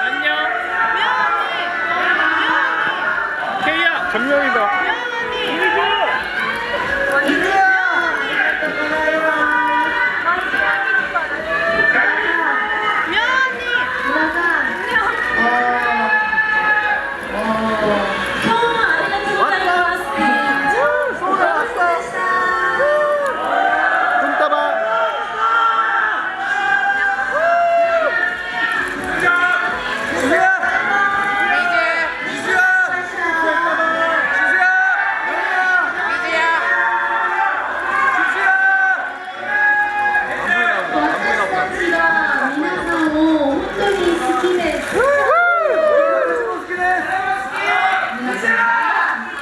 안녕. 미안해. 미안해. 케이야. 정명이다.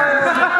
Yeah.